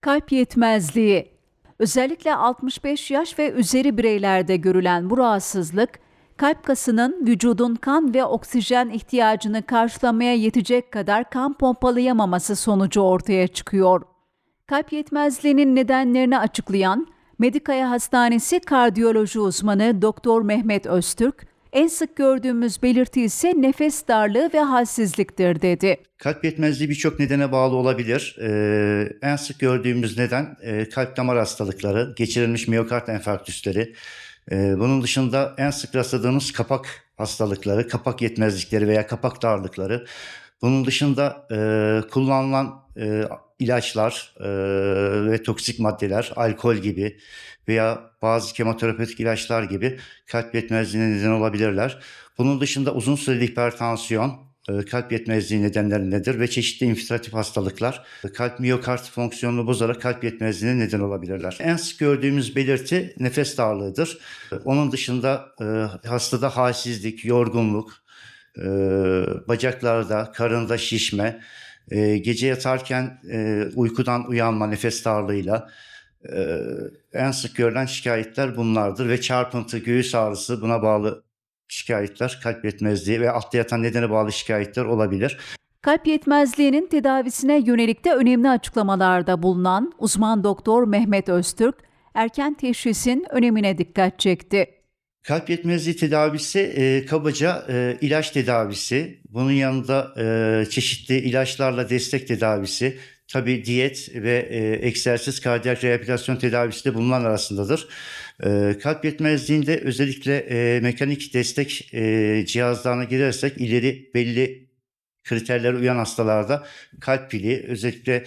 Kalp yetmezliği. Özellikle 65 yaş ve üzeri bireylerde görülen bu rahatsızlık, kalp kasının vücudun kan ve oksijen ihtiyacını karşılamaya yetecek kadar kan pompalayamaması sonucu ortaya çıkıyor. Kalp yetmezliğinin nedenlerini açıklayan Medikaya Hastanesi kardiyoloji uzmanı Doktor Mehmet Öztürk, en sık gördüğümüz belirti ise nefes darlığı ve halsizliktir dedi. Kalp yetmezliği birçok nedene bağlı olabilir. Ee, en sık gördüğümüz neden e, kalp damar hastalıkları, geçirilmiş miyokard enfarktüsleri. Ee, bunun dışında en sık rastladığımız kapak hastalıkları, kapak yetmezlikleri veya kapak darlıkları. Bunun dışında e, kullanılan e, ilaçlar e, ve toksik maddeler, alkol gibi veya bazı kemoterapetik ilaçlar gibi kalp yetmezliğine neden olabilirler. Bunun dışında uzun süreli hipertansiyon, e, kalp yetmezliği nedenleri nedir ve çeşitli infiltratif hastalıklar e, kalp miyokard fonksiyonunu bozarak kalp yetmezliğine neden olabilirler. En sık gördüğümüz belirti nefes darlığıdır. E, Onun dışında hastada halsizlik, yorgunluk, e, bacaklarda, karında şişme, e, gece yatarken e, uykudan uyanma nefes darlığıyla en sık görülen şikayetler bunlardır ve çarpıntı, göğüs ağrısı buna bağlı şikayetler, kalp yetmezliği ve altta yatan nedene bağlı şikayetler olabilir. Kalp yetmezliğinin tedavisine yönelik de önemli açıklamalarda bulunan uzman doktor Mehmet Öztürk, erken teşhisin önemine dikkat çekti. Kalp yetmezliği tedavisi e, kabaca e, ilaç tedavisi, bunun yanında e, çeşitli ilaçlarla destek tedavisi, tabi diyet ve e, egzersiz kardiyak rehabilitasyon tedavisi de bunların arasındadır. E, kalp yetmezliğinde özellikle e, mekanik destek e, cihazlarına girersek ileri belli kriterlere uyan hastalarda kalp pili, özellikle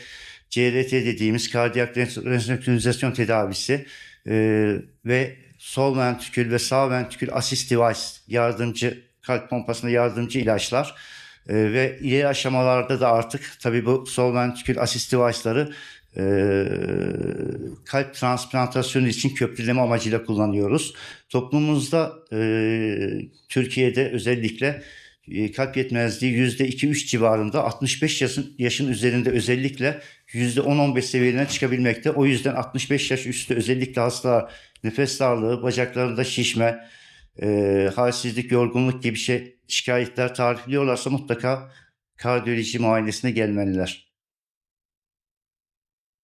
CRT dediğimiz kardiyak resynkronizacyon tedavisi e, ve sol ventrikül ve sağ ventrikül assist device yardımcı kalp pompasına yardımcı ilaçlar e, ve ileri aşamalarda da artık tabii bu sol ventrikül assist device'ları e, kalp transplantasyonu için köprüleme amacıyla kullanıyoruz. Toplumumuzda e, Türkiye'de özellikle kalp yetmezliği %2-3 civarında 65 yaşın, yaşın üzerinde özellikle %10-15 seviyelerine çıkabilmekte. O yüzden 65 yaş üstü özellikle hastalar nefes darlığı, bacaklarında şişme, e, halsizlik, yorgunluk gibi şey şikayetler tarifliyorlarsa mutlaka kardiyoloji muayenesine gelmeliler.